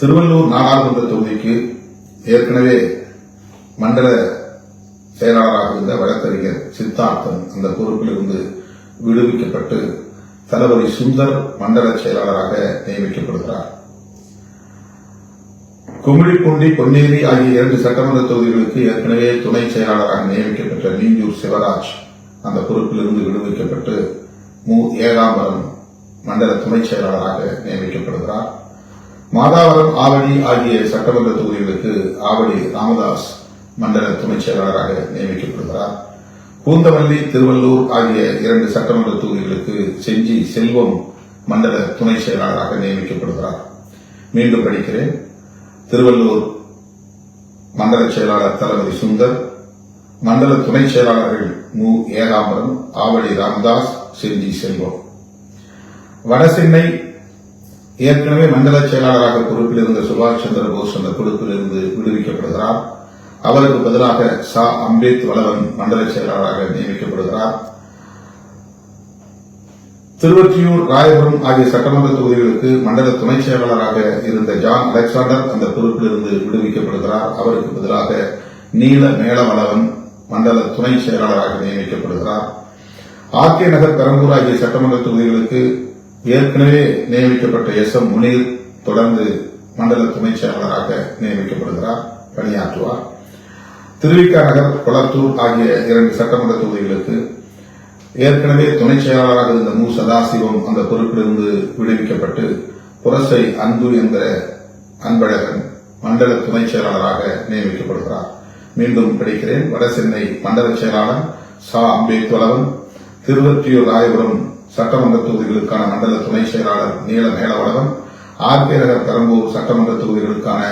திருவள்ளூர் நாடாளுமன்ற தொகுதிக்கு ஏற்கனவே மண்டல செயலாளராக இருந்த வழக்கறிஞர் சித்தார்த்தன் அந்த பொறுப்பிலிருந்து விடுவிக்கப்பட்டு தளபதி சுந்தர் மண்டல செயலாளராக நியமிக்கப்படுகிறார். கும்மிடிப்பூண்டி பொன்னேரி ஆகிய இரண்டு சட்டமன்ற தொகுதிகளுக்கு ஏற்கனவே துணை செயலாளராக நியமிக்கப்பட்ட நீஞ்சூர் சிவராஜ் அந்த பொறுப்பிலிருந்து விடுவிக்கப்பட்டு மு. ஏகாம்பரம் மண்டல துணை செயலாளராக நியமிக்கப்படுகிறார். மாதாவரம் ஆவடி ஆகிய சட்டமன்ற தொகுதிகளுக்கு ஆவடி ராமதாஸ் மண்டல துணைச் செயலாளராக நியமிக்கப்படுகிறார். பூந்தமல்லி திருவள்ளூர் ஆகிய இரண்டு சட்டமன்ற தொகுதிகளுக்கு செஞ்சி செல்வம் மண்டல துணை செயலாளராக நியமிக்கப்படுகிறார். மீண்டும் படிக்கிறேன். திருவள்ளூர் மண்டல செயலாளர் தளபதி சுந்தர் மண்டல துணை செயலாளர்கள் மு. ஏகாம்பரம் ஆவடி ராமதாஸ் செஞ்சி செல்வம். வடசென்னை ஏற்கனவே மண்டல செயலாளராக பொறுப்பில் இருந்த சுபாஷ் சந்திர போஸ் அந்த பொறுப்பிலிருந்து விடுவிக்கப்படுகிறார். அவருக்கு பதிலாக சா. அம்பேத் வளவன் மண்டல செயலாளராக நியமிக்கப்படுகிறார். திருவொற்றியூர் ராயபுரம் ஆகிய சட்டமன்ற தொகுதிகளுக்கு மண்டல துணை செயலாளராக இருந்த ஜான் அலெக்சாண்டர் அந்த பொறுப்பிலிருந்து விடுவிக்கப்படுகிறார். அவருக்கு பதிலாக நீல மேளவளவன் மண்டல துணை செயலாளராக நியமிக்கப்படுகிறார். ஆர்கே நகர் பெரம்பூர் ஆகிய சட்டமன்ற தொகுதிகளுக்கு ஏற்கனவே நியமிக்கப்பட்ட எஸ் எம் முனீர் தொடர்ந்து மண்டல துணை செயலாளராக நியமிக்கப்படுகிறார் பணியாற்றுவார். திருவிக்கா நகர் கொளத்தூர் ஆகிய இரண்டு சட்டமன்ற தொகுதிகளுக்கு ஏற்கனவே துணை செயலாளராக இருந்த மு. சதாசிவம் அந்த பொறுப்பிலிருந்து விடுவிக்கப்பட்டு புரசை அன்பு என்கிற அன்பழகன் மண்டல துணை செயலாளராக நியமிக்கப்படுகிறார். மீண்டும் படிக்கிறேன். வடசென்னை மண்டல செயலாளர் சா. அம்பேத்வலவன் திருவற்றியூர் ராயபுரம் சட்டமன்ற தொகுதிகளுக்கான மண்டல துணை செயலாளர் நீல மேலவளவன் ஆர் கே பெரம்பூர் சட்டமன்ற தொகுதிகளுக்கான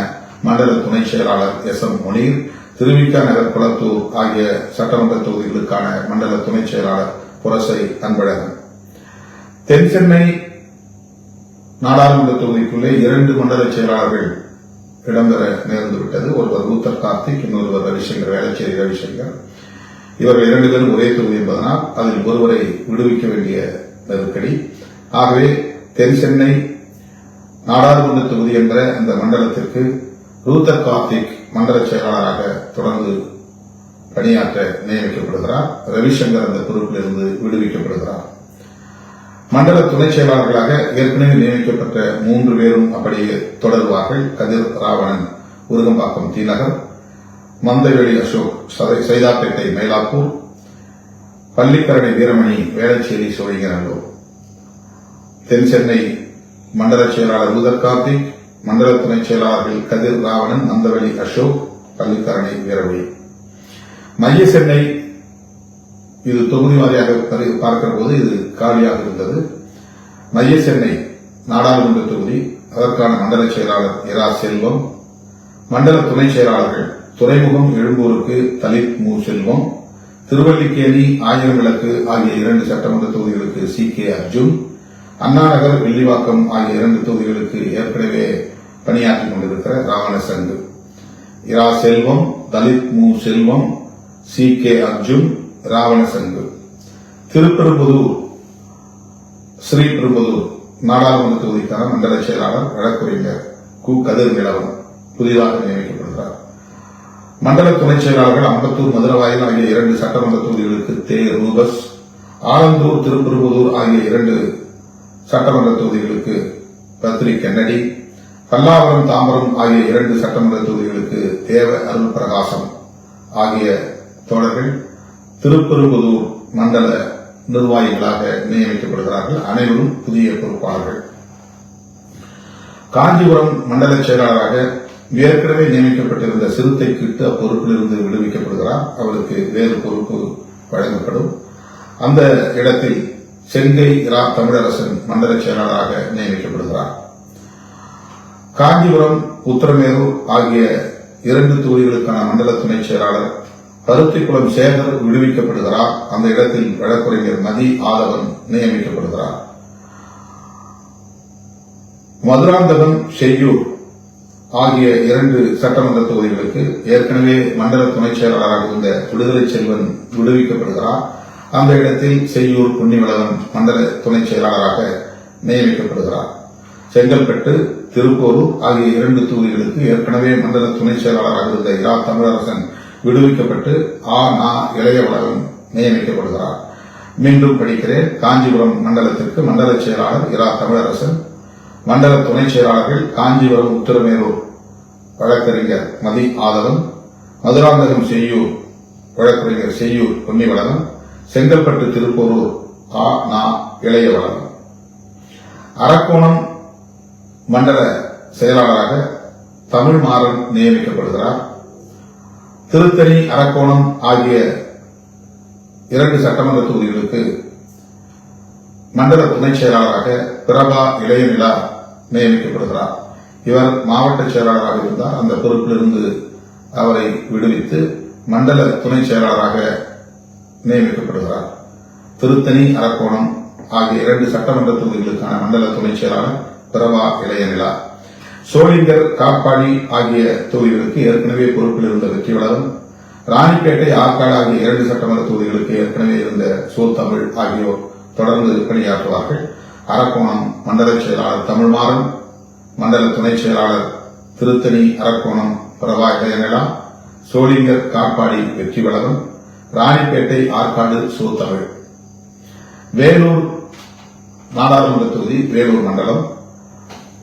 மண்டல துணை செயலாளர் எஸ் எம் முனீர் திருவிக்கா நகர் குளத்தூர் ஆகிய சட்டமன்ற தொகுதிகளுக்கான மண்டல துணை செயலாளர் புரசை அன்பழகன். தென் சென்னை நாடாளுமன்ற தொகுதிக்குள்ளே இரண்டு மண்டல செயலாளர்கள் இடம்பெற நேர்ந்துவிட்டது. ஒருவர் ஊத்தர் கார்த்திக் இன்னொருவர் ரவிசங்கர் வேளச்சேரி ரவிசங்கர். இவர்கள் இரண்டு பேரும் ஒரே தொகுதி என்பதனால் அதில் ஒருவரை விடுவிக்க வேண்டிய நெருக்கடி. ஆகவே தென் சென்னை நாடாளுமன்ற தொகுதி என்ற அந்த மண்டலத்திற்கு ரூத்தர் கார்த்திக் மண்டல செயலாளராக தொடர்ந்து பணியாற்ற நியமிக்கப்படுகிறார். ரவிசங்கர் அந்த பொறுப்பிலிருந்து விடுவிக்கப்படுகிறார். மண்டல துணை செயலாளர்களாக ஏற்கனவே நியமிக்கப்பட்ட மூன்று பேரும் அப்படியே தொடர்வார்கள். கதிர் ராவணன் உருகம்பாக்கம் தீநகர் மந்தவெளி அசோக் சதை- சைதாப்பேட்டை மயிலாப்பூர் பள்ளிக்கரணை வீரமணி வேளச்சேரி சோழிங்கநல்லூர். தென் சென்னை மண்டல செயலாளர் ரூதர் கார்த்திக் மண்டல துணைச் செயலாளர்கள் கதிர் ராவணன் மந்தவெளி அசோக் பள்ளிக்கரணை வீரமணி. மைய சென்னை இது தொகுதி வாரியாக பார்க்கிற போது இது காலியாக இருந்தது. மைய சென்னை நாடாளுமன்ற தொகுதி அதற்கான மண்டல செயலாளர் இரா செல்வம் மண்டல துணைச் செயலாளர்கள் துறைமுகம் எழும்பூருக்கு தலித் மு செல்வம் திருவல்லிக்கேணி ஆயிரம் விளக்கு ஆகிய இரண்டு சட்டமன்ற தொகுதிகளுக்கு சி. கே. அர்ஜுன் அண்ணாநகர் வெள்ளிவாக்கம் ஆகிய இரண்டு தொகுதிகளுக்கு ஏற்கனவே பணியாற்றிக் கொண்டிருக்கிற ராவண சங்கு. இரா செல்வம் தலித் மு செல்வம் சி. கே. அர்ஜுன் ராவண சங்கு. திருப்பெரும்புதூர் ஸ்ரீபெரும்புதூர் நாடாளுமன்ற தொகுதிக்கான மண்டல செயலாளர் வழக்குரைஞர் கு. கதிர் நிலவரம் புதிதாக நியமிக்கப்படுகிறார் மண்டல துணைச் செயலாளர்கள் அம்பத்தூர் மதுரவாயல் ஆகிய இரண்டு சட்டமன்ற தொகுதிகளுக்கு தே. ரூபஸ் ஆலந்தூர் திருப்பெரும்புதூர் ஆகிய இரண்டு சட்டமன்ற தொகுதிகளுக்கு பத்ரி கென்னடி பல்லாவரம் தாம்பரம் ஆகிய இரண்டு சட்டமன்ற தொகுதிகளுக்கு தேவ அருள் பிரகாசம் ஆகிய தோழர்கள் திருப்பெரும்புதூர் மண்டல நிர்வாகிகளாக நியமிக்கப்படுகிறார்கள். அனைவரும் புதிய பொறுப்பாளர்கள். காஞ்சிபுரம் மண்டல செயலாளராக ஏற்கனவே நியமிக்கப்பட்டிருந்த சிறுத்தை கிட்டு அப்பொறுப்பிலிருந்து விடுவிக்கப்படுகிறார் அவருக்கு வேறு பொறுப்பு வழங்கப்படும். அந்த இடத்தில் செங்கை ரா தமிழரசன் மண்டல செயலாளராக நியமிக்கப்படுகிறார். காஞ்சிபுரம் உத்தரமேரூர் ஆகிய இரண்டு தொகுதிகளுக்கான மண்டல துணை செயலாளர் பருத்திக்குளம் சேகர் விடுவிக்கப்படுகிறார். அந்த இடத்தில் வழக்கறிஞர் மதி ஆதவன் நியமிக்கப்படுகிறார். மதுராந்தகம் செய்யூர் ஆகிய இரண்டு சட்டமன்ற தொகுதிகளுக்கு ஏற்கனவே மண்டல துணைச் செயலாளராக இருந்த விடுதலை செல்வன் விடுவிக்கப்படுகிறார் அந்த இடத்தில் செய்யூர் புன்னிவளவன் மண்டல துணைச் செயலாளராக நியமிக்கப்படுகிறார் செங்கல்பட்டு திருப்போரூர் ஆகிய இரண்டு தொகுதிகளுக்கு ஏற்கனவே மண்டல துணைச் செயலாளராக இருந்த இரா தமிழரசன் விடுவிக்கப்பட்டு ஆ நா இளையவளவன் நியமிக்கப்படுகிறார் மீண்டும் படிக்கிறேன். காஞ்சிபுரம் மண்டலத்திற்கு மண்டல செயலாளர் இரா தமிழரசன். மண்டல துணைச் செயலாளர்கள் காஞ்சிபுரம் உத்தரமேரூர் வழக்கறிஞர் மதி ஆதவன் மதுராந்தகம் செய்யூர் வழக்கறிஞர் செய்யூர் பொன்னிவளவன் செங்கல்பட்டு திருப்போரூர் கா நா இளையவளவன். அரக்கோணம் மண்டல செயலாளராக தமிழ் மாறன் நியமிக்கப்படுகிறார். திருத்தணி அரக்கோணம் ஆகிய இரண்டு சட்டமன்ற தொகுதிகளுக்கு மண்டல துணை செயலாளராக பிரபா இளையநிலா நியமிக்கப்படுகிறார். இவர் மாவட்ட செயலாளராக இருந்தார். அந்த பொறுப்பிலிருந்து அவரை விடுவித்து மண்டல துணை செயலாளராக நியமிக்கப்படுகிறார். திருத்தணி அரக்கோணம் ஆகிய இரண்டு சட்டமன்ற தொகுதிகளுக்கான மண்டல துணை செயலாளர் பிரபா இளையநிலா. சோளிங்கர் காப்பாடி ஆகிய தொகுதிகளுக்கு ஏற்கனவே பொறுப்பில் இருந்த வெற்றிவளரும் ராணிப்பேட்டை ஆற்காடு ஆகிய இரண்டு சட்டமன்ற தொகுதிகளுக்கு ஏற்கனவே இருந்த சோ தமிழ் ஆகியோர் தொடர்ந்து பணியாற்றுவார்கள். அரக்கோணம் மண்டல செயலாளர் தமிழ்மாறன் மண்டல துணை செயலாளர் திருத்தணி அரக்கோணம் பிரபா இளையநிலா சோளிங்கர் காப்பாடி வெற்றி வெற்றிவளவன் ராணிப்பேட்டை ஆற்காடு சோ வேலூர் நாடாளுமன்ற தொகுதி வேலூர் மண்டலம்.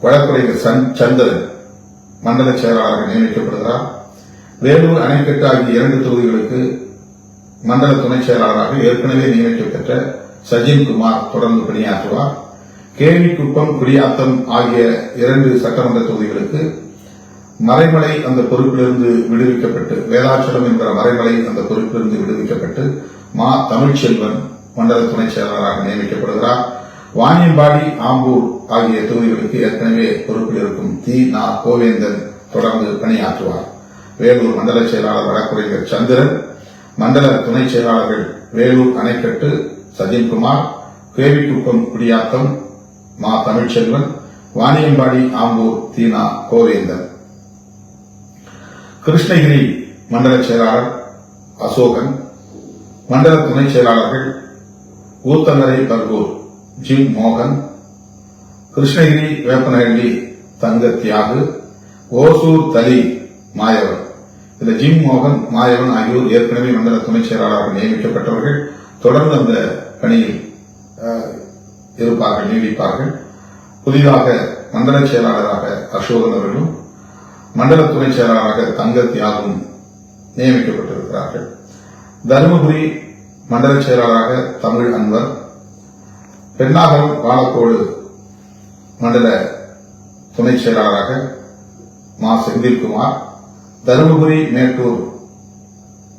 வழக்குரைஞர் சந்திரன் மண்டல செயலாளராக நியமிக்கப்படுகிறார். வேலூர் அணைக்கட்டு ஆகிய இரண்டு தொகுதிகளுக்கு மண்டல துணைச் செயலாளராக ஏற்கனவே நியமிக்கப்பெற்ற சஜின் குமார் தொடர்ந்து பணியாற்றுவார். கேவிக்குப்பம் குடியாத்தம் ஆகிய இரண்டு சட்டமன்ற தொகுதிகளுக்கு மறைமலை அந்த பொறுப்பிலிருந்து விடுவிக்கப்பட்டு வேதாச்சலம் என்ற மறைமலை அந்த பொறுப்பிலிருந்து விடுவிக்கப்பட்டு மா தமிழ்ச்செல்வன் மண்டல துணை செயலாளராக நியமிக்கப்படுகிறார். வாணியம்பாடி ஆம்பூர் ஆகிய தொகுதிகளுக்கு ஏற்கனவே பொறுப்பில் இருக்கும் தி. நா. கோவேந்தன் தொடர்ந்து பணியாற்றுவார். வேலூர் மண்டல செயலாளர் வழக்குரைஞர் சந்திரன் மண்டல துணை செயலாளர்கள் வேலூர் அணைக்கட்டு சஜின்குமார் கேவிக்குப்பம் குடியாத்தம் மா தமிழ்ச்செல்வன் வாணியம்பாடி ஆம்பூர் தீனா கோவேந்தன் கிருஷ்ணகிரி மண்டல செயலாளர் அசோகன் மண்டல துணை செயலாளர்கள் ஊத்தங்கரை பர்கூர் ஜிம் மோகன் கிருஷ்ணகிரி வேப்பனஹள்ளி தங்க தியாகு ஓசூர் தலி மாயவன். இந்த ஜிம் மோகன் மாயவன் ஆகியோர் ஏற்கனவே மண்டல துணை செயலாளராக நியமிக்கப்பட்டவர்கள். தொடர்ந்து அந்த பணியில் அஹ், இருப்பார்கள் நீடிப்பார்கள். புதிதாக மண்டல செயலாளராக அசோகன் அவர்களும் மண்டல துணை செயலாளராக தங்க தியாகும் நியமிக்கப்பட்டிருக்கிறார்கள். தருமபுரி மண்டல செயலாளராக தமிழ் அன்வர் பெண்ணாகரம் பாலக்கோடு மண்டல துணை செயலாளராக மா. செந்தில்குமார் தருமபுரி மேட்டூர்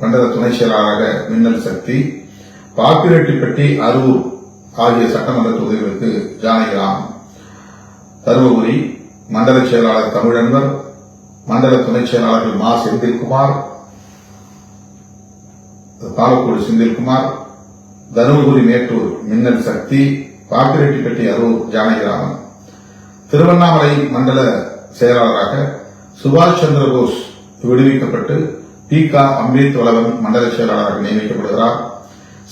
மண்டல துணை செயலாளராக மின்னல் சக்தி பாப்பிரெட்டிப்பட்டி அரூர் ஆகிய சட்டமன்ற தொகுதிகளுக்கு ஜானகிராம் தருமபுரி மண்டல செயலாளர் தமிழன்பர் மண்டல துணைச் செயலாளர்கள் மா. செந்தில்குமார் பாலக்கோடு செந்தில்குமார் தருமபுரி மேட்டூர் மின்னல் சக்தி பாப்பிரெட்டிப்பட்டி அரூர் ஜானகிராமன் திருவண்ணாமலை மண்டல செயலாளராக சுபாஷ் சந்திர போஸ் விடுவிக்கப்பட்டு பி. கா. அம்பேத்வளவன் மண்டல செயலாளராக நியமிக்கப்படுகிறார்.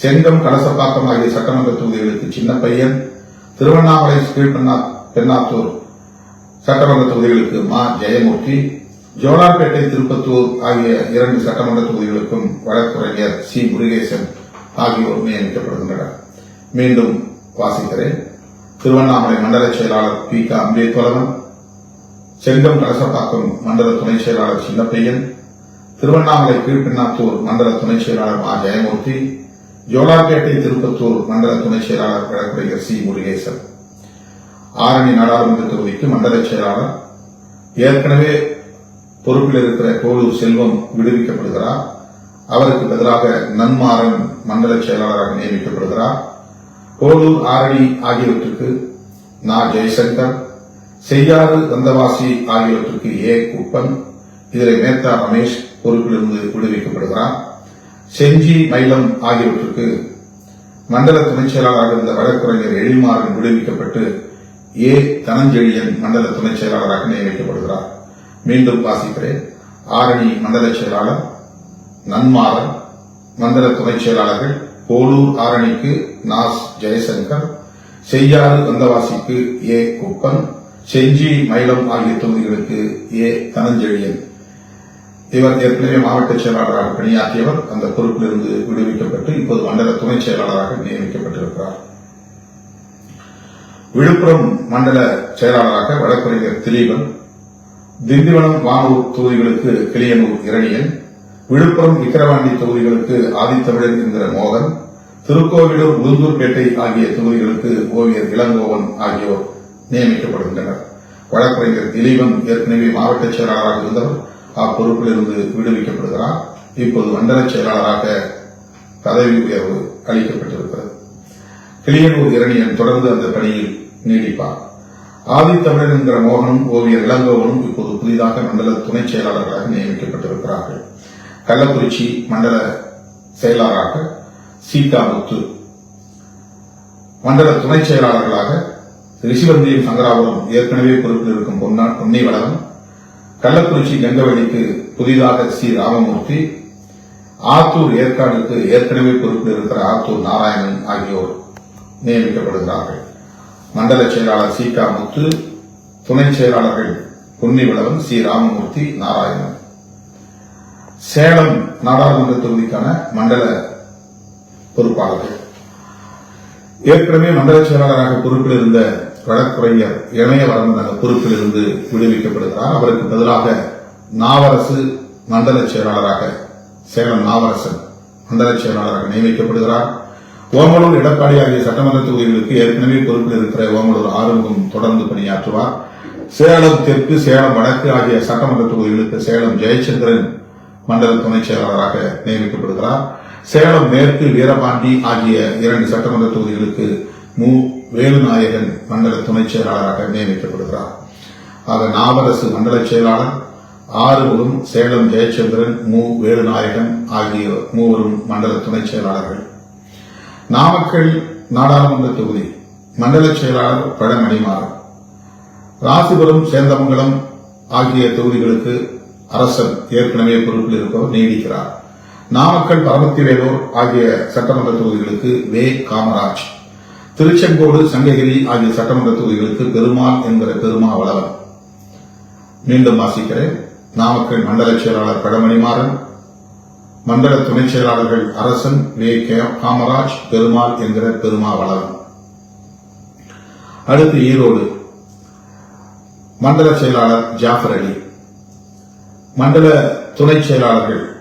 செங்கம் கலசப்பாக்கம் ஆகிய சட்டமன்ற தொகுதிகளுக்கு சின்ன பையன் திருவண்ணாமலை கீழ்பெண்ணா பெண்ணாத்தூர் சட்டமன்ற தொகுதிகளுக்கு மா. ஜெயமூர்த்தி ஜோலார்பேட்டை திருப்பத்தூர் ஆகிய இரண்டு சட்டமன்ற தொகுதிகளுக்கும் வழக்குரைஞர் சி. முருகேசன் ஆகியோர் நியமிக்கப்படுகின்றனர் மீண்டும் வாசிக்கிறேன். திருவண்ணாமலை மண்டல செயலாளர் பி. க. அம்பேத்வரவன் செங்கம் கலசப்பாக்கம் மண்டல துணை செயலாளர் சின்னப்பையன் திருவண்ணாமலை கீழ்பெண்ணாத்தூர் மண்டல துணை செயலாளர் மா. ஜெயமூர்த்தி ஜோலார்பேட்டை திருப்பத்தூர் மண்டல துணை செயலாளர் வழக்குரைஞர் சி. முருகேசன். ஆரணி நாடாளுமன்ற தொகுதிக்கு மண்டல செயலாளர். ஏற்கனவே பொறுப்பில் இருக்கிற கோளூர் செல்வம் விடுவிக்கப்படுகிறார். அவருக்கு பதிலாக நன்மாறன் மண்டல செயலாளராக நியமிக்கப்படுகிறார். கோளூர் ஆரணி ஆகியவற்றுக்கு நா. ஜெய்சங்கர் செய்யாறு வந்தவாசி ஆகியவற்றுக்கு ஏ. குப்பன் இதில் மேத்தா ரமேஷ் பொறுப்பிலிருந்து விடுவிக்கப்படுகிறார். செஞ்சி மயிலம் ஆகியவற்றுக்கு மண்டல துணைச் செயலாளராக இருந்த வழக்குரைஞர் எழில்மாறன் விடுவிக்கப்பட்டு ஏ. தனஞ்செழியன் மண்டல துணைச் செயலாளராக நியமிக்கப்படுகிறார். மீண்டும் வாசிக்கிறேன். ஆரணி மண்டல செயலாளர் நன்மாறன் மண்டல துணைச் செயலாளர்கள் போலூர் ஆரணிக்கு நாஸ் ஜெயசங்கர் செய்யாறு வந்தவாசிக்கு ஏ. குப்பன் செஞ்சி மயிலம் ஆகிய தொகுதிகளுக்கு ஏ. தனஞ்செழியன். இவர் ஏற்கனவே மாவட்ட செயலாளராக பணியாற்றியவர் அந்த பொறுப்பிலிருந்து விடுவிக்கப்பட்டு இப்போது மண்டல துணை செயலாளராக நியமிக்கப்பட்டிருக்கிறார். விழுப்புரம் மண்டல செயலாளராக வழக்கறிஞர் திலீபன் திண்டிவனம் வானூர் தொகுதிகளுக்கு கிளியனூர் இரணியன் விழுப்புரம் விக்கிரவாண்டி தொகுதிகளுக்கு ஆதித்தமிழன் என்கிற மோகன் திருக்கோவிலூர் உளுந்தூர்பேட்டை ஆகிய தொகுதிகளுக்கு ஓவியர் இளங்கோவன் ஆகியோர் நியமிக்கப்படுகின்றனர். வழக்கறிஞர் திலீபன் ஏற்கனவே மாவட்ட செயலாளராக இருந்தவர். அப்பொறுப்பிலிருந்து விடுவிக்கப்படுகிறார் இப்போது மண்டல செயலாளராக பதவி உயர்வு அளிக்கப்பட்டிருக்கிறது. கிளியனூர் இரணியன் தொடர்ந்து அந்த பணியில் நீடிப்பார். ஆதித்தமிழன் என்கிற மோகனும் ஓவியர் இளங்கோவனும் இப்போது புதிதாக மண்டல துணை செயலாளர்களாக நியமிக்கப்பட்டிருக்கிறார்கள். கள்ளக்குறிச்சி மண்டல செயலாளராக சீதாமுத்து மண்டல துணை செயலாளர்களாக ரிஷிவந்தியம் சங்கராபுரம் ஏற்கனவே பொறுப்பில் இருக்கும் பொன்னா பொன்னை வளவன் கள்ளக்குறிச்சி கங்கவழிக்கு புதிதாக சி ராமமூர்த்தி ஆத்தூர் ஏற்காடுக்கு ஏற்கனவே பொறுப்பில் இருக்கிற ஆத்தூர் நாராயணன் ஆகியோர் நியமிக்கப்படுகிறார்கள். மண்டல செயலாளர் சீகா முத்து துணை செயலாளர்கள் பொன்னிவளவன் சி ராமமூர்த்தி நாராயணன். சேலம் நாடாளுமன்ற தொகுதிக்கான மண்டல பொறுப்பாளர்கள். ஏற்கனவே மண்டல செயலாளராக பொறுப்பில் இருந்த வழக்குரைஞர் இணையவரன் அந்த பொறுப்பில் இருந்து விடுவிக்கப்படுகிறார். அவருக்கு பதிலாக நாவரசு மண்டல செயலாளராக சேலம் நாவரசன் மண்டல செயலாளராக நியமிக்கப்படுகிறார். ஓமலூர் எடப்பாடி ஆகிய சட்டமன்ற தொகுதிகளுக்கு ஏற்கனவே பொறுப்பில் இருக்கிற ஓமலூர் ஆறுமுகம் தொடர்ந்து பணியாற்றுவார். சேலம் தெற்கு சேலம் வடக்கு ஆகிய சட்டமன்ற தொகுதிகளுக்கு சேலம் ஜெயச்சந்திரன் மண்டல துணைச் செயலாளராக நியமிக்கப்படுகிறார். சேலம் மேற்கு வீரபாண்டி ஆகிய இரண்டு சட்டமன்ற தொகுதிகளுக்கு மு வேலுநாயகன் மண்டல துணைச் செயலாளராக நியமிக்கப்படுகிறார் ஆக நாவரசு மண்டல செயலாளர் ஆறுமுகம் சேலம் ஜெயச்சந்திரன் மு. வேலுநாயகன் ஆகிய மூவரும் மண்டல துணைச் செயலாளர்கள். நாமக்கல் நாடாளுமன்ற தொகுதி மண்டல செயலாளர் பழமணிமாறன். ராசிபுரம் சேந்தமங்கலம் ஆகிய தொகுதிகளுக்கு அரசன் ஏற்கனவே பொறுப்பில் இருப்பவர் நீடிக்கிறார். நாமக்கல் பரமத்திவேலூர் ஆகிய சட்டமன்ற தொகுதிகளுக்கு வே. காமராஜ். திருச்செங்கோடு சங்ககிரி ஆகிய சட்டமன்ற தொகுதிகளுக்கு பெருமாள் என்கிற பெருமா வளவன் மீண்டும் வாசிக்கிறேன். நாமக்கல் மண்டல செயலாளர் கடமணிமாறன் மண்டல துணை செயலாளர்கள் அரசன் வே. கே. காமராஜ் பெருமாள் என்கிற பெருமா வளவன் அடுத்து ஈரோடு. மண்டல செயலாளர் ஜாஃபர் அலி. மண்டல துணை செயலாளர்கள்.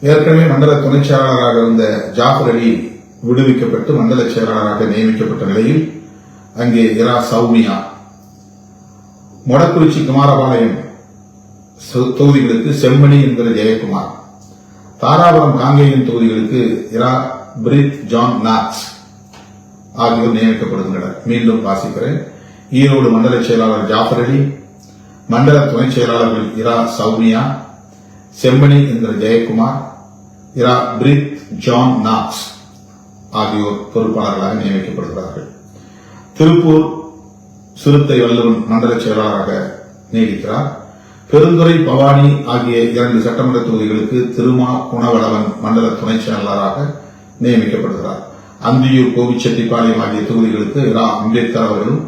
ஏற்கனவே மண்டல துணை செயலாளராக இருந்த ஜாஃபர் அலி விடுவிக்கப்பட்டு மண்டல செயலாளராக நியமிக்கப்பட்ட நிலையில் அங்கே இரா சௌமியா. மொடக்குறிச்சி குமாரபாளையம் தொகுதிகளுக்கு செம்மணி என்கிற ஜெயக்குமார். தாராபுரம் காங்கேயன் தொகுதிகளுக்கு இரா பிரித் ஜான் நாக்ஸ் ஆகியோர் நியமிக்கப்படுகின்றனர். மீண்டும் வாசிக்கிறேன். ஈரோடு மண்டல செயலாளர் ஜாஃபர் அலி மண்டல துணை செயலாளர்கள் இரா சௌமியா செம்மணி என்கிற ஜெயக்குமார் இரா பிரித் ஜான் நாக்ஸ் ஆகியோர் பொறுப்பாளர்களாக நியமிக்கப்படுகிறார்கள். திருப்பூர் சிறுத்தை வல்லவன் மண்டல செயலாளராக நீடிக்கிறார். பெருந்துறை பவானி ஆகிய இரண்டு சட்டமன்ற தொகுதிகளுக்கு திருமா குணவளவன் மண்டல துணை செயலாளராக நியமிக்கப்படுகிறார். அந்தியூர் கோபிச்செட்டிப்பாளையம் ஆகிய தொகுதிகளுக்கு இரா அம்பேத்கர் அவர்களும்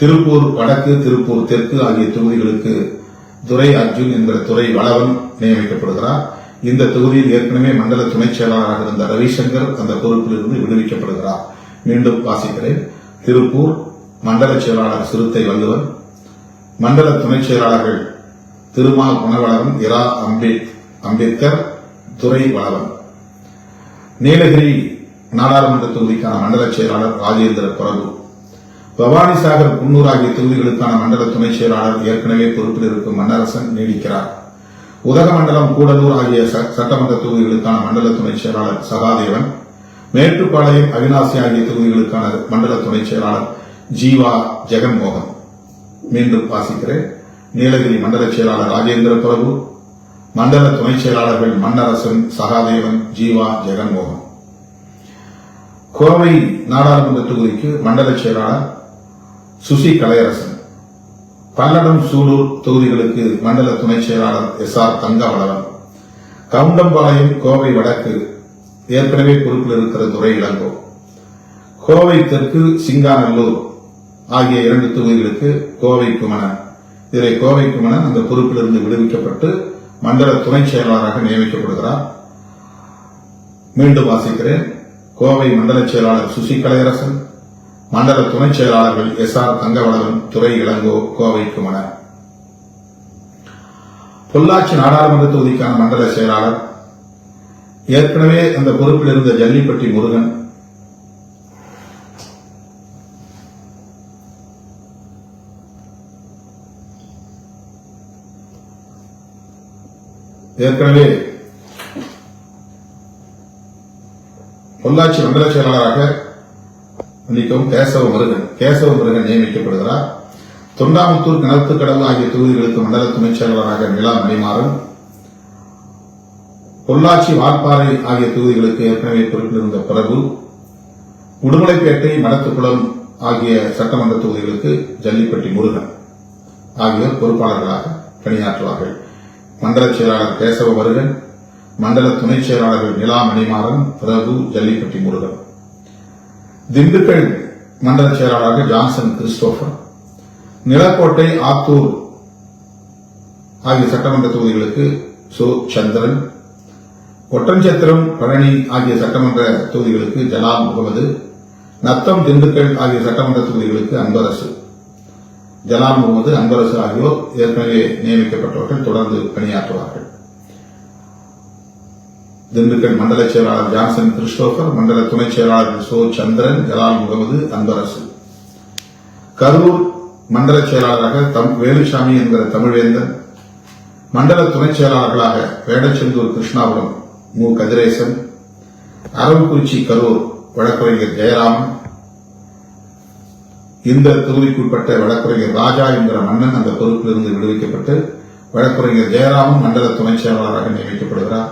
திருப்பூர் வடக்கு திருப்பூர் தெற்கு ஆகிய தொகுதிகளுக்கு துரை அர்ஜுன் என்கிற துறை வளவன் நியமிக்கப்படுகிறார். இந்த தொகுதியில் ஏற்கனவே மண்டல துணைச் செயலாளராக இருந்த ரவிசங்கர் அந்த பொறுப்பிலிருந்து விடுவிக்கப்படுகிறார். மீண்டும் வாசிக்கிறேன். திருப்பூர் மண்டல செயலாளர் சிறுத்தை வள்ளுவர் மண்டல துணைச் செயலாளர்கள் திருமா குணவளவன் இரா அம்பேத் அம்பேத்கர் துறை வளவன். நீலகிரி நாடாளுமன்ற தொகுதிக்கான மண்டல செயலாளர் ராஜேந்திர பிரபு பவானிசாகர் குன்னூர் ஆகிய தொகுதிகளுக்கான மண்டல துணைச் செயலாளர் ஏற்கனவே பொறுப்பில் இருக்கும் மன்னரசன் நீடிக்கிறார். உதகமண்டலம் கூடலூர் ஆகிய சட்டமன்ற தொகுதிகளுக்கான மண்டல துணை செயலாளர் சகாதேவன் மேட்டுப்பாளையம் அவினாசி ஆகிய தொகுதிகளுக்கான மண்டல துணை செயலாளர் ஜீவா ஜெகன்மோகன். மீண்டும் வாசிக்கிறேன். நீலகிரி மண்டல செயலாளர் ராஜேந்திர பிரபு மண்டல துணை செயலாளர்கள் மன்னரசன் சகாதேவன் ஜீவா ஜெகன்மோகன். கோவை நாடாளுமன்ற தொகுதிக்கு மண்டல செயலாளர் சுசி கலையரசன். பல்லடம் சூலூர் தொகுதிகளுக்கு மண்டல துணை செயலாளர் எஸ் ஆர் தங்கவளவன். கவுண்டம்பாளையம் கோவை வடக்கு ஏற்கனவே பொறுப்பில் இருக்கிற துறை இளங்கோ. கோவை தெற்கு சிங்காநல்லூர் ஆகிய இரண்டு தொகுதிகளுக்கு கோவை குமணன் இதில் கோவை குமணன் அந்த பொறுப்பிலிருந்து விடுவிக்கப்பட்டு மண்டல துணை செயலாளராக நியமிக்கப்படுகிறார். மீண்டும் வாசிக்கிறேன். கோவை மண்டல செயலாளர் சுசி கலையரசன் மண்டல துணை செயலாளர்கள் எஸ் ஆர் தங்கவளவன் துறை இளங்கோ கோவை மன பொள்ளாச்சி நாடாளுமன்ற தொகுதிக்கான மண்டல செயலாளர் ஏற்கனவே அந்த பொறுப்பில் இருந்த ஜல்லிப்பட்டி முருகன். ஏற்கனவே பொள்ளாச்சி மண்டல செயலாளராக மன்னிக்கவும் கேசவ முருகன் கேசவ முருகன் நியமிக்கப்படுகிறார் தொண்டாமுத்தூர் கிணத்து கடவு ஆகிய தொகுதிகளுக்கு மண்டல துணைச் செயலாளராக நிலா மணிமாறன். பொள்ளாச்சி வால்பாறை ஆகிய தொகுதிகளுக்கு ஏற்கனவே பொறுப்பிலிருந்த பிரபு. உடுமலைப்பேட்டை மடத்துக்குளம் ஆகிய சட்டமன்ற தொகுதிகளுக்கு ஜல்லிப்பட்டி முருகன். ஆகியோர் பொறுப்பாளர்களாக பணியாற்றுவார்கள். மண்டல செயலாளர் கேசவ முருகன் மண்டல துணை செயலாளர்கள் நிலா மணிமாறன் பிரபு ஜல்லிப்பட்டி முருகன். திண்டுக்கல் மண்டல செயலாளராக ஜான்சன் கிறிஸ்டோபர் நிலக்கோட்டை ஆத்தூர் ஆகிய சட்டமன்ற தொகுதிகளுக்கு சு. சந்திரன் ஒட்டன்சத்திரம் பழனி ஆகிய சட்டமன்ற தொகுதிகளுக்கு ஜலால் முகமது நத்தம் திண்டுக்கல் ஆகிய சட்டமன்ற தொகுதிகளுக்கு அன்பரசு. ஜலால் முகமது அன்பரசு ஆகியோர் ஏற்கனவே நியமிக்கப்பட்டவர்கள் தொடர்ந்து பணியாற்றுவார்கள். திண்டுக்கல் மண்டல செயலாளர் ஜான்சன் கிறிஸ்டோபர் மண்டல துணை செயலாளர் சோ சந்திரன் ஜலால் முகமது அன்பரசு கரூர் மண்டல செயலாளராக தம் வேலுசாமி என்கிற தமிழ்வேந்தன் மண்டல துணை செயலாளர்களாக வேடச்செந்தூர் கிருஷ்ணாபுரம் மு. கதிரேசன். அரவக்குறிச்சி கரூர் வழக்கறிஞர் ஜெயராமன். இந்த தொகுதிக்குட்பட்ட வழக்கறிஞர் ராஜா என்கிற மன்னன் அந்த பொறுப்பிலிருந்து விடுவிக்கப்பட்டு வழக்கறிஞர் ஜெயராமன் மண்டல துணைச் செயலாளராக நியமிக்கப்படுகிறார்.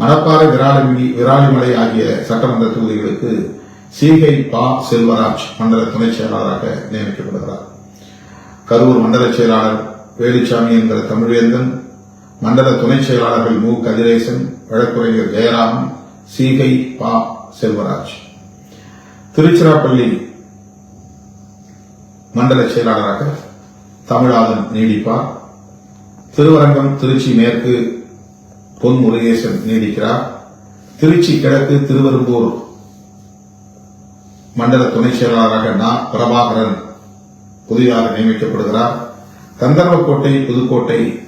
மணப்பாறை விராலிமி விராலிமலை ஆகிய சட்டமன்ற தொகுதிகளுக்கு சீகை பா செல்வராஜ் மண்டல துணை செயலாளராக நியமிக்கப்படுகிறார். கரூர் மண்டல செயலாளர் வேலுச்சாமி என்கிற தமிழ்வேந்தன் மண்டல துணை செயலாளர்கள் மு. கதிரேசன் வழக்குரைஞர் ஜெயராமன் சீகை பா செல்வராஜ். திருச்சிராப்பள்ளி மண்டல செயலாளராக தமிழாதன் நீடிப்பார். திருவரங்கம் திருச்சி மேற்கு பொன் முருகேசன் நீடிக்கிறார். திருச்சி கிழக்கு திருவெரும்பூர் மண்டல துணை செயலாளராக நா. பிரபாகரன் புதிதாக நியமிக்கப்படுகிறார். கந்தர்வக்கோட்டை புதுக்கோட்டை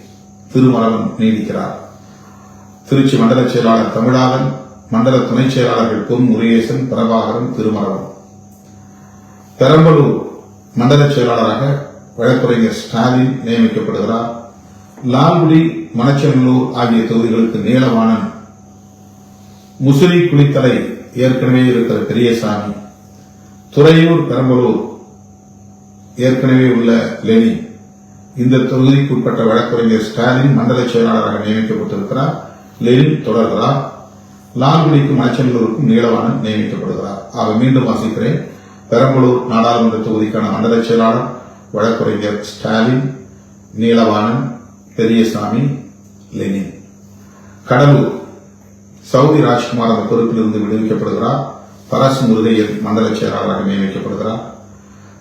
திருமலவன் நீடிக்கிறார். திருச்சி மண்டல செயலாளர் தமிழாளன் மண்டல துணை செயலாளர்கள் பொன் முருகேசன் பிரபாகரன் திருமலவன் பெரம்பலூர் மண்டல செயலாளராக வழக்குரைஞர் ஸ்டாலின் நியமிக்கப்படுகிறார். லால்குடி மணச்சநல்லூர் ஆகிய தொகுதிகளுக்கு நீலவாணன் முசிறி குளித்தலை ஏற்கனவே இருக்கிற பெரியசாமி துறையூர் பெரம்பலூர் ஏற்கனவே உள்ள லெனி இந்த தொகுதிக்கு உட்பட்ட வழக்கறிஞர் ஸ்டாலின் மண்டல செயலாளராக நியமிக்கப்பட்டிருக்கிறார் லெனின் தொடர்கிறார். லால்குடிக்கும் மணச்சநல்லூருக்கும் நீலவாணன் நியமிக்கப்படுகிறார். ஆக மீண்டும் வாசிக்கிறேன். பெரம்பலூர் நாடாளுமன்ற தொகுதிக்கான மண்டல செயலாளர் வழக்கறிஞர் ஸ்டாலின் நீலவாணன் பெரியசாமி லெனின். கடலூர். சவுதி ராஜ்குமார் அந்த பொறுப்பிலிருந்து விடுவிக்கப்படுகிறார். பரஸ் முருகையர் மண்டல செயலாளராக நியமிக்கப்படுகிறார்.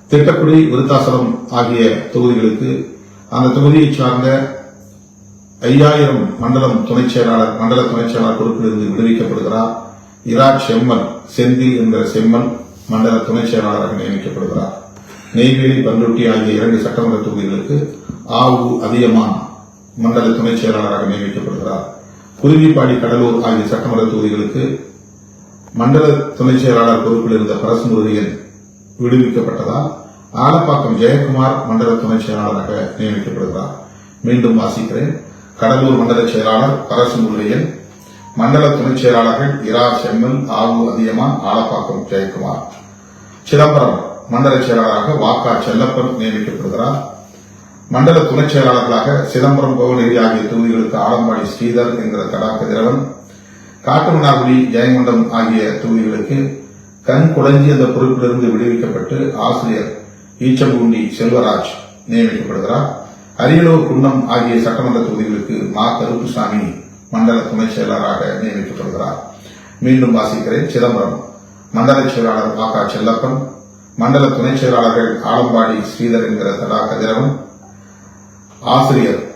திட்டக்குடி விருத்தாசலம் ஆகிய தொகுதிகளுக்கு அந்த தொகுதியைச் சார்ந்த ஐயாயிரம் மண்டலம் துணைச் செயலாளர் மண்டல துணைச் செயலாளர் பொறுப்பிலிருந்து விடுவிக்கப்படுகிறார். இராஜ் செம்மன் செந்தில் என்கிற செம்மன் மண்டல துணைச் செயலாளராக நியமிக்கப்படுகிறார். நெய்வேலி பண்ருட்டி ஆகிய இரண்டு சட்டமன்ற தொகுதிகளுக்கு ஆவு அதியமான் மண்டல துணைச் செயலாளராக நியமிக்கப்படுகிறார். குருவிப்பாடி கடலூர் ஆகிய சட்டமன்ற தொகுதிகளுக்கு மண்டல துணைச் செயலாளர் பொறுப்பில் இருந்த பரசு முருகையன் விடுவிக்கப்பட்டதால் ஆலப்பாக்கம் ஜெயக்குமார் மண்டல துணைச் செயலாளராக நியமிக்கப்படுகிறார். மீண்டும் வாசிக்கிறேன். கடலூர் மண்டல செயலாளர் பரசு முருகையன் மண்டல துணைச் செயலாளர்கள் இரா செம்மல் ஆவு அதியமான் ஆலப்பாக்கம் ஜெயக்குமார். சிதம்பரம் மண்டல செயலாளராக வாக்கா செல்லப்பன் நியமிக்கப்படுகிறார். மண்டல துணைச் செயலாளர்களாக சிதம்பரம் கோவிலி ஆகிய தொகுதிகளுக்கு ஆலம்பாடி ஸ்ரீதர் என்கிற தடாக்க கதிரவன் காட்டுமன்னாகுடி ஜெயங்கொண்டம் ஆகிய தொகுதிகளுக்கு கண் குடஞ்சி அந்த பொறுப்பிலிருந்து விடுவிக்கப்பட்டு ஆசிரியர் ஈச்சம்பூண்டி செல்வராஜ் நியமிக்கப்படுகிறார். அரியலூர் குன்னம் ஆகிய சட்டமன்ற தொகுதிகளுக்கு மா. கருப்புசாமி மண்டல துணை செயலராக நியமிக்கப்படுகிறார் மீண்டும் வாசிக்கிறேன். சிதம்பரம். மண்டல செயலாளர் வாக்கா செல்லப்பன். மண்டல துணைச் செயலாளர்கள் ஆலம்பாடி ஸ்ரீதர் என்கிற தடா கதிரவன் ஆசிரியர்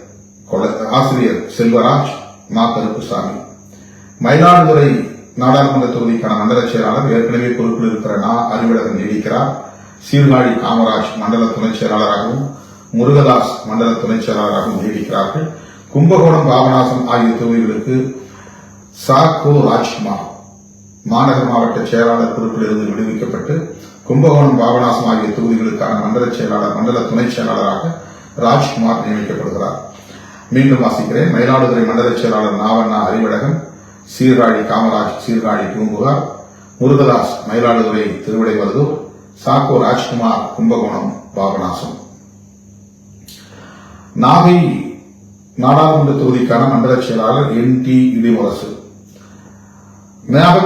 ஆசிரியர் செல்வராஜ் மா கருப்புசாமி மயிலாடுதுறை நாடாளுமன்ற தொகுதிக்கான மண்டல செயலாளர் ஏற்கனவே பொறுப்பில் இருக்கிற நா. அறிவிழகன் நீடிக்கிறார். சீர்காழி காமராஜ் மண்டல துணைச் செயலாளராகவும் முருகதாஸ் மண்டல துணைச் செயலாளராகவும் நீடிக்கிறார்கள். கும்பகோணம் பாபநாசம் ஆகிய தொகுதிகளுக்கு சா. கோ. ராஜ்குமார் மாநகர் மாவட்ட செயலாளர் பொறுப்பிலிருந்து விடுவிக்கப்பட்டு கும்பகோணம் பாபநாசம் ஆகிய தொகுதிகளுக்கான மண்டல செயலாளர் மண்டல துணைச் செயலாளராக ராஜ்குமார் நியமிக்கப்படுகிறார். மீண்டும் வாசிக்கிறேன். மயிலாடுதுறை மண்டல செயலாளர் நாவண்ணா அறிவழகன் சீர்காழி காமராஜ் சீர்காழி பூம்புகார் முருகதாஸ் மயிலாடுதுறை திருவிடைவதூர் சாக்கோ ராஜ்குமார் கும்பகோணம் பாபநாசம். நாகை நாடாளுமன்ற தொகுதிக்கான மண்டல செயலாளர் என் டி இடிவரசு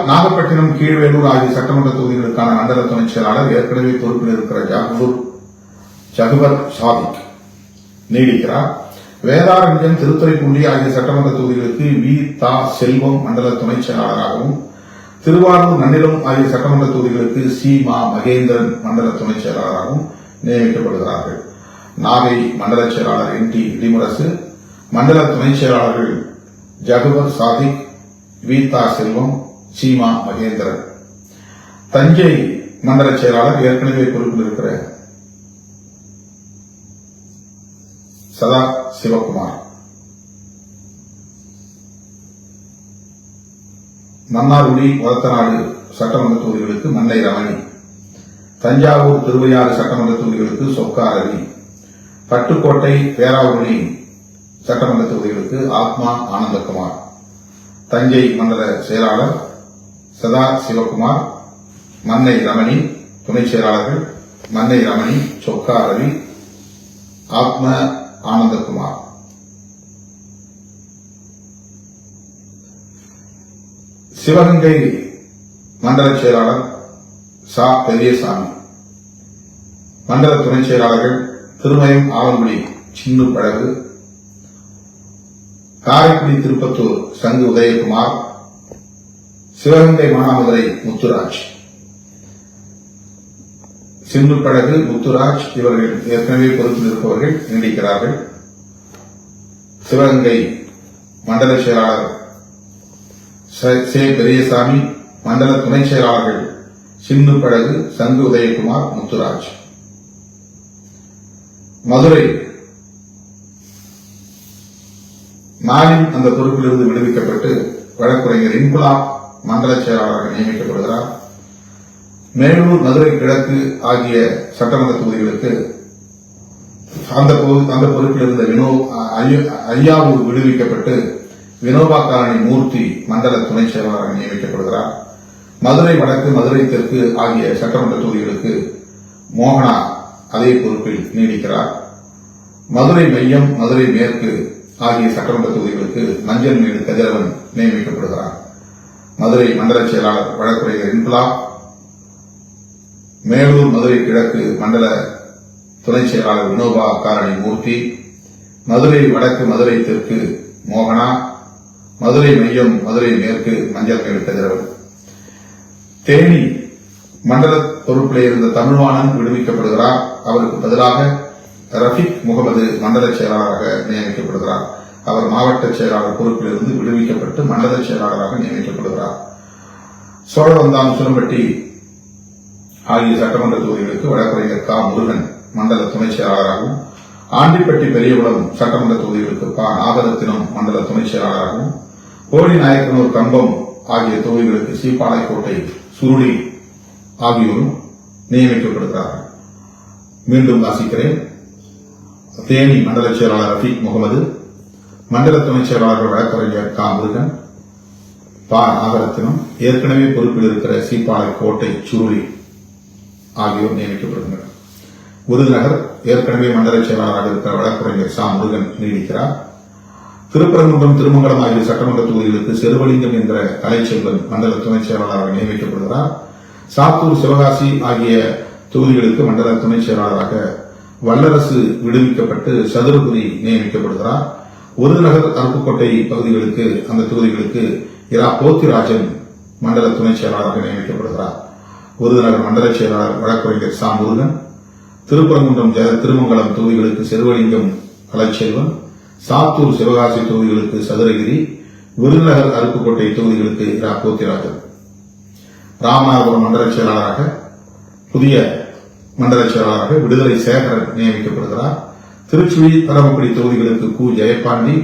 நாகப்பட்டினம் கீழ்வேலூர் ஆகிய சட்டமன்ற தொகுதிகளுக்கான மண்டல துணைச் செயலாளர் ஏற்கனவே பொறுப்பில் இருக்கிற ஜாகூர் ஜகுபர் சாதிக். நீடிக்கிறார். வேதாரண்யம் திருத்துறைப்பூண்டி ஆகிய சட்டமன்ற தொகுதிகளுக்கு வி. தா. செல்வம் மண்டல துணைச் செயலாளராகவும் திருவாரூர் நன்னிலம் ஆகிய சட்டமன்ற தொகுதிகளுக்கு சி. மா. மகேந்திரன் மண்டல துணைச் செயலாளராகவும் நியமிக்கப்படுகிறார்கள். நாகை மண்டல செயலாளர் என். டி. இடிமுரசு மண்டல துணைச் செயலாளர்கள் ஜகுபர் சாதிக் வீதா செல்வம் சீமா மகேந்திரன். தஞ்சை மண்டல செயலாளர் ஏற்கனவே பொறுப்பில் இருக்கிற சதா சிவகுமார். மன்னார்குடி ஒரத்தநாடு சட்டமன்ற தொகுதிகளுக்கு மன்னை ரமணி. தஞ்சாவூர் திருவையாறு சட்டமன்ற தொகுதிகளுக்கு சொக்கா ரவி பட்டுக்கோட்டை பேராவூரணி சட்டமன்ற தொகுதிகளுக்கு ஆத்மா ஆனந்தகுமார். தஞ்சை மண்டல செயலாளர் சதா சிவகுமார். மன்னை ரமணி துணைச் செயலாளர்கள் மன்னை ரமணி சொக்கா ரவி ஆத்ம ஆனந்தகுமார். சிவகங்கை மண்டல செயலாளர் சா. பெரியசாமி. மண்டல துணைச் செயலாளர்கள் திருமயம் ஆலங்குடி சின்னு பழகு. காரைக்குடி திருப்பத்தூர் சங்கு உதயகுமார். சிவகங்கை மானாமதுரை முத்துராஜ். சிந்து படகு முத்துராஜ் இவர்கள் ஏற்கனவே பொறுப்பில் இருப்பவர்கள் நீடிக்கிறார்கள். சிவகங்கை மண்டல செயலாளர் ச- சே. பெரியசாமி மண்டல துணை செயலாளர்கள் சிந்து படகு சங்கு உதயகுமார் முத்துராஜ். மதுரை நாளின் அந்த பொறுப்பிலிருந்து விடுவிக்கப்பட்டு வழக்குரைஞர் இன்குலாப் மண்டல செயலாளராக நியமிக்கப்படுகிறார். மேலூர் மதுரை கிழக்கு ஆகிய சட்டமன்ற தொகுதிகளுக்கு அந்த அந்த பொறுப்பில் இருந்த வினோ ஐயாவூர் விடுவிக்கப்பட்டு வினோபா காரணி மூர்த்தி மண்டல துணை செயலாளராக நியமிக்கப்படுகிறார். மதுரை வடக்கு மதுரை தெற்கு ஆகிய சட்டமன்ற தொகுதிகளுக்கு மோகனா அதே பொறுப்பில் நீடிக்கிறார். மதுரை மையம் மதுரை மேற்கு ஆகிய சட்டமன்ற தொகுதிகளுக்கு மஞ்சள் மேடு கதிரவன் நியமிக்கப்படுகிறார். மதுரை மண்டல செயலாளர் வழக்குரைஞர் இன்குலாப் மேலூர் மதுரை கிழக்கு மண்டல துணை செயலாளர் வினோபா காரணி மூர்த்தி மதுரை வடக்கு மதுரை தெற்கு மோகனா மதுரை மையம் மதுரை மேற்கு மஞ்சள் மேடு கதிரவன். தேனி மண்டல பொறுப்பிலே இருந்த தமிழ்வாணன் விடுவிக்கப்படுகிறார். அவருக்கு பதிலாக ரஃபீக் முகமது மண்டல செயலாளராக நியமிக்கப்படுகிறார். அவர் மாவட்ட செயலாளர் பொறுப்பிலிருந்து விடுவிக்கப்பட்டு மண்டல செயலாளராக நியமிக்கப்படுகிறார். சோழவந்தான் சுரம்பட்டி ஆகிய சட்டமன்ற தொகுதிகளுக்கு வழக்கறிஞர் கா. முருகன் மண்டல துணை செயலாளராகவும் ஆண்டிப்பட்டி பெரியகுளம் சட்டமன்ற தொகுதிகளுக்கு பா நாகரத்தினம் மண்டல துணை செயலாளராகவும் போடி நாயக்கனூர் கம்பம் ஆகிய தொகுதிகளுக்கு சீப்பாளைக்கோட்டை சுருளி ஆகியோரும் நியமிக்கப்படுகிறார்கள். மீண்டும் வாசிக்கிறேன். தேனி மண்டல செயலாளர் ரஃபீக் முகமது மண்டல துணை செயலாளர் வழக்கறிஞர் கா. முருகன் பா. நாகரத்தினம் ஏற்கனவே பொறுப்பில் இருக்கிற சீப்பாளை சுருளி ஆகியோர் நியமிக்கப்படுகின்றனர். விருதுநகர் ஏற்கனவே மண்டல செயலாளராக இருக்கிற வழக்கறிஞர் சா. முருகன் நீடிக்கிறார். திருப்பரங்குன்றம் திருமங்கலம் ஆகிய சட்டமன்ற தொகுதிகளுக்கு செருவலிங்கம் என்ற கலைச்செல்வன் மண்டல துணை செயலாளராக நியமிக்கப்படுகிறார். சாத்தூர் சிவகாசி ஆகிய தொகுதிகளுக்கு மண்டல துணை செயலாளராக வல்லரசு விடுவிக்கப்பட்டு சதுரபுரி நியமிக்கப்படுகிறார். விருதுநகர் அருப்புக்கோட்டை பகுதிகளுக்கு அந்த தொகுதிகளுக்கு இரா. போத்திராஜன் மண்டல துணை செயலாளராக நியமிக்கப்படுகிறார். விருதுநகர் மண்டல செயலாளர் வழக்கறிஞர் சா முருகன் திருப்பரங்குன்றம் திருமங்கலம் தொகுதிகளுக்கு செல்வலிங்கம் கலைச்செல்வன் சாத்தூர் சிவகாசி தொகுதிகளுக்கு சதுரகிரி விருதுநகர் அருப்புக்கோட்டை தொகுதிகளுக்கு இரா. கோத்திராஜன் ராமநாதபுரம் மண்டல செயலாளராக புதிய மண்டல செயலாளராக விடுதலை சேகரன் நியமிக்கப்படுகிறார். திருச்சுழி பரமக்குடி தொகுதிகளுக்கு கு. ஜெயபாண்டி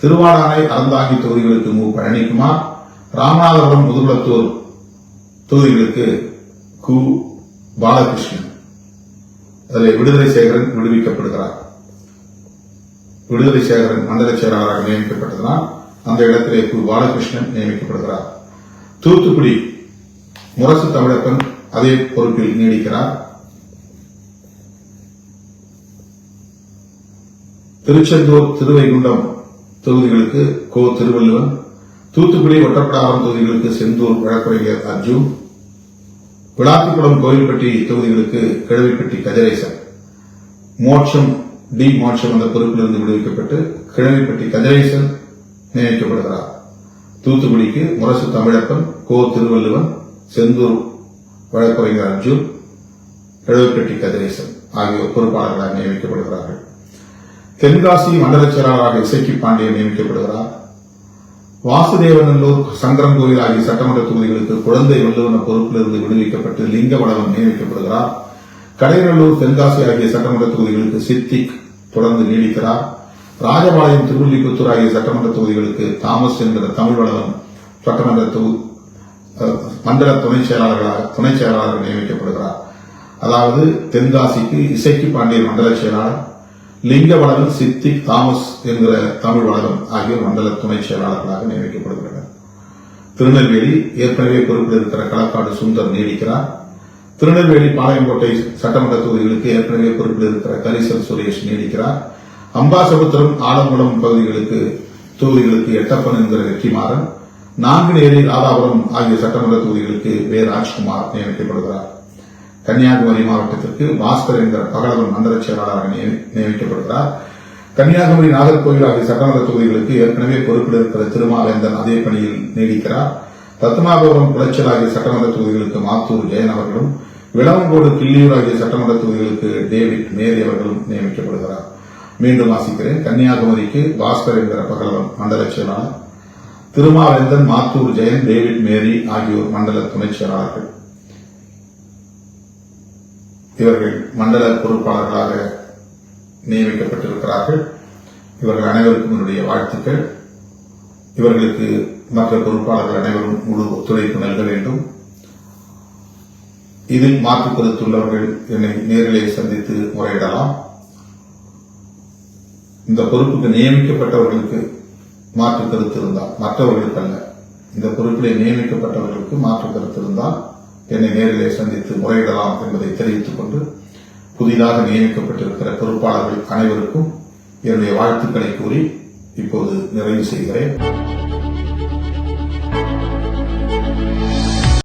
திருவாடானை அறந்தாங்கி தொகுதிகளுக்கு மு. பழனிக்குமார் ராமநாதபுரம் முதுகுளத்தூர் தொகுதிகளுக்கு கு பாலகிருஷ்ணன். அதில் விடுதலை சேகரன் விடுவிக்கப்படுகிறார். விடுதலை சேகரன் மண்டல செயலாளராக நியமிக்கப்பட்டதனால் அந்த இடத்திலே கு பாலகிருஷ்ணன் நியமிக்கப்படுகிறார். தூத்துக்குடி முரசு தமிழப்பன் அதே பொறுப்பில் நீடிக்கிறார். திருச்செந்தூர் திருவைகுண்டம் தொகுதிகளுக்கு கோ திருவள்ளுவன் தூத்துக்குடி ஒட்டப்படாரம் தொகுதிகளுக்கு செந்தூர் வழக்கறிஞர் அர்ஜுன் விளாத்திக்குளம் கோயில்பட்டி தொகுதிகளுக்கு கிழவிப்பட்டி கஜரேசன் மோட்சம் டி மோட்சம் அந்த பொறுப்பிலிருந்து விடுவிக்கப்பட்டு கிழவிப்பட்டி கஜரேசன் நியமிக்கப்படுகிறார். தூத்துக்குடிக்கு முரசு தமிழப்பன் கோ திருவள்ளுவன் செந்தூர் வழக்கறிஞர் அர்ஜுன் கிழவிப்பட்டி கதிரேசன் ஆகியோர் பொறுப்பாளர்களாக நியமிக்கப்படுகிறார்கள். தென்காசி மண்டல செயலாளராக இசைக்கு பாண்டியன் நியமிக்கப்படுகிறார். வாசுதேவநல்லூர் சங்கரன்கோவில் ஆகிய சட்டமன்ற தொகுதிகளுக்கு குழந்தை வல்லுவன பொறுப்பிலிருந்து விடுவிக்கப்பட்டு லிங்கவளவன் நியமிக்கப்படுகிறார் கடைநல்லூர் தென்காசி ஆகிய சட்டமன்ற தொகுதிகளுக்கு சித்திக் தொடர்ந்து நீடிக்கிறார். ராஜபாளையம் திருவள்ளிபுத்தூர் ஆகிய சட்டமன்ற தொகுதிகளுக்கு தாமஸ் என்கிற தமிழ் வளவன் சட்டமன்ற தொகு மண்டல துணை செயலாளர்களாக துணை செயலாளர்கள் நியமிக்கப்படுகிறார். அதாவது தென்காசிக்கு இசைக்கு பாண்டியன் மண்டல செயலாளர். லிங்கவளவன் சித்திக் தாமஸ் என்கிற தமிழ் வளரும் ஆகியோர் மண்டல துணை செயலாளர்களாக நியமிக்கப்படுகின்றனர். திருநெல்வேலி ஏற்கனவே பொறுப்பில் இருக்கிற களக்காடு சுந்தர் நீடிக்கிறார் திருநெல்வேலி பாளையங்கோட்டை சட்டமன்ற தொகுதிகளுக்கு ஏற்கனவே பொறுப்பில் இருக்கிற கரிசல் சுரேஷ் நீடிக்கிறார் அம்பாசமுத்திரம் ஆலங்குளம் பகுதிகளுக்கு தொகுதிகளுக்கு எட்டப்பன் என்கிற வெற்றிமாறன். நான்குநேரி ராதாபுரம் ஆகிய சட்டமன்ற தொகுதிகளுக்கு வே. ராஜ்குமார் நியமிக்கப்படுகிறார். கன்னியாகுமரி மாவட்டத்திற்கு பாஸ்கர் என்கிற பகலவன் மண்டல செயலாளராக நியமி- நியமிக்கப்படுகிறார். கன்னியாகுமரி நாகர்கோவில் ஆகிய சட்டமன்ற தொகுதிகளுக்கு ஏற்கனவே பொறுப்பில் இருக்கிற திருமாவேந்தன் அதே பணியில் நீடிக்கிறார். ரத்னாபுரம் குளச்சல் ஆகிய சட்டமன்ற தொகுதிகளுக்கு மாத்தூர் ஜெயன் அவர்களும் விளவங்கோடு கிள்ளியூர் ஆகிய சட்டமன்ற தொகுதிகளுக்கு டேவிட் மேரி அவர்களும் நியமிக்கப்படுகிறார். மீண்டும் வாசிக்கிறேன். கன்னியாகுமரிக்கு பாஸ்கர் என்கிற பகலவன் மண்டல செயலாளர் திருமாவேந்தன் மாத்தூர் ஜெயன் டேவிட் மேரி ஆகியோர் மண்டல துணைச் செயலாளர்கள். இவர்கள் மண்டல பொறுப்பாளர்களாக நியமிக்கப்பட்டிருக்கிறார்கள். இவர்கள் அனைவருக்கும் என்னுடைய வாழ்த்துக்கள். இவர்களுக்கு மற்ற பொறுப்பாளர்கள் அனைவரும் முழு ஒத்துழைப்பு நல்க வேண்டும். இதில் மாற்று கருத்துள்ளவர்கள் என்னை நேரிலே சந்தித்து முறையிடலாம். இந்த பொறுப்புக்கு நியமிக்கப்பட்டவர்களுக்கு மாற்று கருத்து இருந்தால் மற்றவர்களுக்கு அல்ல. இந்த பொறுப்பிலே நியமிக்கப்பட்டவர்களுக்கு மாற்று கருத்து இருந்தால் என்னை நேரிலே சந்தித்து முறையிடலாம் என்பதை தெரிவித்துக் கொண்டு புதிதாக நியமிக்கப்பட்டிருக்கிற பொறுப்பாளர்கள் அனைவருக்கும் என்னுடைய வாழ்த்துக்களை கூறி இப்போது நிறைவு செய்கிறேன்.